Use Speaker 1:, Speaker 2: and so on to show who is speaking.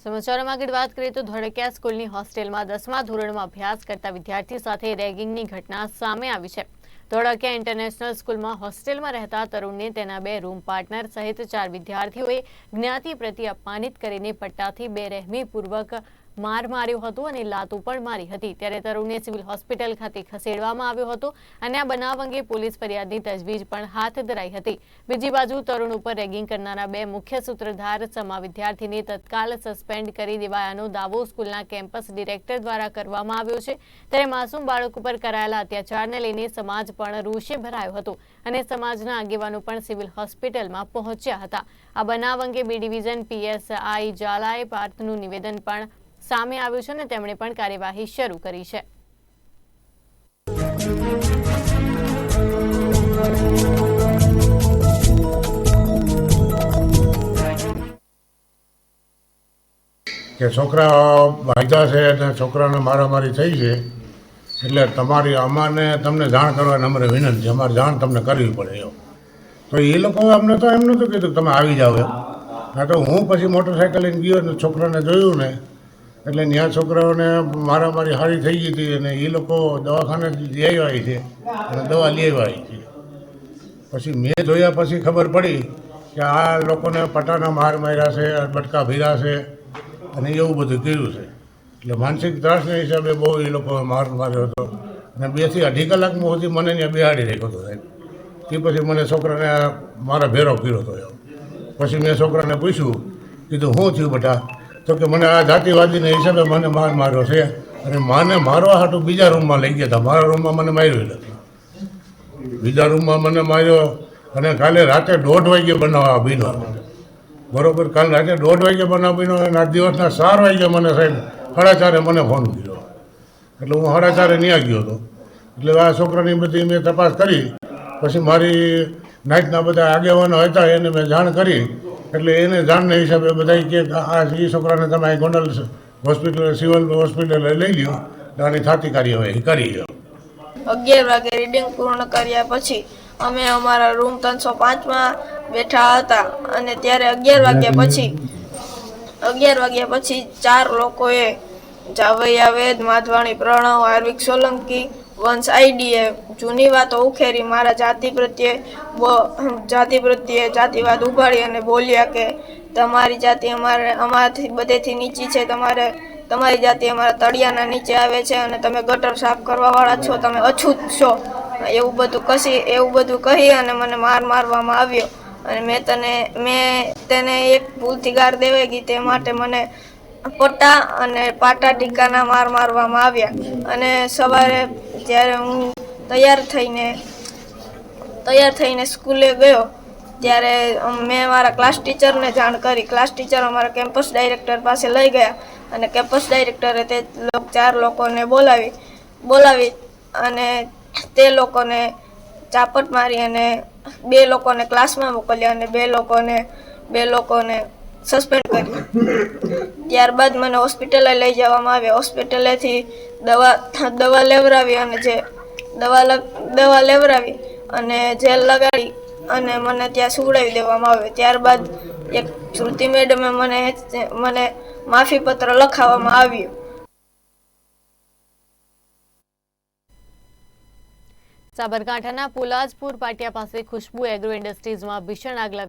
Speaker 1: સમાચારોમાં આગળ વાત કરીએ તો ધોળકિયા સ્કૂલની હોસ્ટેલમાં દસમા ધોરણમાં અભ્યાસ કરતા વિદ્યાર્થી સાથે રેગિંગની ઘટના સામે આવી છે. ધોળકિયા ઇન્ટરનેશનલ સ્કૂલમાં હોસ્ટેલમાં રહેતા તરુણને તેના બે રૂમ પાર્ટનર સહિત ચાર વિદ્યાર્થીઓએ જ્ઞાતિ પ્રત્યે અપમાનિત કરીને પટ્ટાથી બેરહેમીપૂર્વક માર માર્યો હતો અને લાતો પણ મારી હતી. ત્યારે તરુણને સિવિલ હોસ્પિટલ ખાતે ખસેડવામાં આવ્યો હતો અને આ બનાવ અંગે પોલીસ ફરિયાદની તજવીજ પણ હાથ ધરાઈ હતી. બીજી બાજુ તરુણ ઉપર રેગિંગ કરનારા બે મુખ્ય સૂત્રધાર સમા વિદ્યાર્થીને તત્કાલ સસ્પેન્ડ કરી દેવાયાનો દાવો સ્કૂલના કેમ્પસ ડિરેક્ટર દ્વારા કરવામાં આવ્યો છે. ત્યારે માસૂમ બાળક ઉપર કરાયેલા અત્યાચારને લઈને સમાજ પણ રોષે ભરાયો હતો અને સમાજના આગેવાનો પણ સિવિલ હોસ્પિટલમાં પહોંચ્યા હતા. આ બનાવ અંગે બી ડિવિઝન પીએસઆઈ ઝાલાએ પાર્થનું નિવેદન પણ સામે આવ્યું છે અને તેમણે પણ કાર્યવાહી શરૂ કરી છે.
Speaker 2: કે છોકરા વાયદા છે અને છોકરાને મારામારી થઈ છે, એટલે તમારી અમાને તમને જાણ કરવાની અમારે વિનંતી અમારે જાણ તમને કરવી પડે એવું તો એ લોકો અમને તો એમ નહોતું કીધું તમે આવી જાઓ એમ. હા તો હું પછી મોટરસાઇકલ લઈને ગયો ને છોકરાને જોયું ને એટલે ત્યાં છોકરાઓને મારામારી સારી થઈ ગઈ હતી અને એ લોકો દવાખાને લઈ આવ્યા છે. અને દવા લઈ આવ્યા છે. પછી મેં જોયા પછી ખબર પડી કે આ લોકોને પટાના માર માર્યા છે બટકા ભીરા છે અને એવું બધું કર્યું છે. એટલે માનસિક ત્રાસના હિસાબે બહુ એ લોકો માર માર્યો હતો. અને બેથી અઢી કલાકમાં સુધી મને ત્યાં બિહાડી રાખ્યો હતો સાહેબ. તે પછી મને છોકરાને મારા ભેરો કર્યો હતો પછી મેં છોકરાને પૂછ્યું, કીધું, શું થયું બેટા? તો કે મને આ જાતિવાદીના હિસાબે મને માર માર્યો છે. અને માને મારવા હાટું બીજા રૂમમાં લઈ ગયા હતા. મારા રૂમમાં મને માર્યો નથી બીજા રૂમમાં મને માર્યો અને કાલે રાતે દોઢ વાગે બનાવવા બીનો. બરોબર, કાલ રાતે દોઢ વાગે બનાવીનો અને આ દિવસના ચાર વાગે મને સાહેબ સાડા ચારે મને ફોન કર્યો. એટલે હું સાડા ચારે ત્યાં ગયો હતો. એટલે આ છોકરાની બધી મેં તપાસ કરી. પછી મારી નાઇટના બધા આગેવાનો હતા એને મેં જાણ કરી. એટલે એને જાણના હિસાબે બધા કે આ એ છોકરાને તમે ગોંડલ હોસ્પિટલ સિવિલ હોસ્પિટલે લઈ લ્યો. અને થાતી કાર્યવાહી કરી લ્યો.
Speaker 3: અગિયાર વાગે રીડિંગ પૂર્ણ કર્યા પછી અમે અમારા રૂમ ત્રણસો પાંચમાં બેઠા હતા. અને ત્યારે અગિયાર વાગ્યા પછી અગિયાર વાગ્યા પછી ચાર લોકોએ જાવૈયા વેદ, માધવાણી પ્રણવ હાર્વિક સોલંકી વંશ આઈડીએ જૂની વાતો ઉખેરી, મારા જાતિ પ્રત્યે જાતિ પ્રત્યે જાતિવાદ ઉભાડી અને બોલ્યા કે, તમારી જાતિ અમારે, અમારાથી બધેથી નીચી છે, તમારે, તમારી જાતિ અમારા તળિયાના નીચે આવે છે અને તમે ગટર સાફ કરવાવાળા છો, તમે અછૂત છો. એવું બધું કસી એવું બધું કહી અને મને માર મારવામાં આવ્યો. અને મેં તને, મેં તેને એક ભૂલથી ગાર દેવાઈ ગઈ તે માટે મને પટ્ટા અને પાટા ટીકાના માર મારવામાં આવ્યા. અને સવારે જ્યારે હું તૈયાર થઈને તૈયાર થઈને સ્કૂલે ગયો, ત્યારે મેં મારા ક્લાસ ટીચરને જાણ કરી. ક્લાસ ટીચર અમારા કેમ્પસ ડાયરેક્ટર પાસે લઈ ગયા અને કેમ્પસ ડાયરેક્ટરે તે ચાર લોકોને બોલાવી બોલાવી અને તે લોકોને ચાપટ મારી અને બે લોકોને ક્લાસમાં મોકલ્યા અને બે લોકોને બે લોકોને સસ્પેન્ડ કર્યા. ત્યારબાદ મને હોસ્પિટલે લઈ જવામાં આવ્યા. હોસ્પિટલેથી દવા દવા લેવડાવી અને જે દવા દવા લેવડાવી અને જેલ લગાડી અને મને ત્યાં સુવડાવી દેવામાં આવ્યો. ત્યારબાદ એક શ્રુતિ મેડમે મને મને માફી પત્ર લખાવવામાં આવ્યું.
Speaker 1: સાબરકાંઠાના પુલાજપુર પાટિયા પાસે ખુશ્બુ એગ્રો ઇન્ડસ્ટ્રીઝમાં ભીષણ આગ લાગી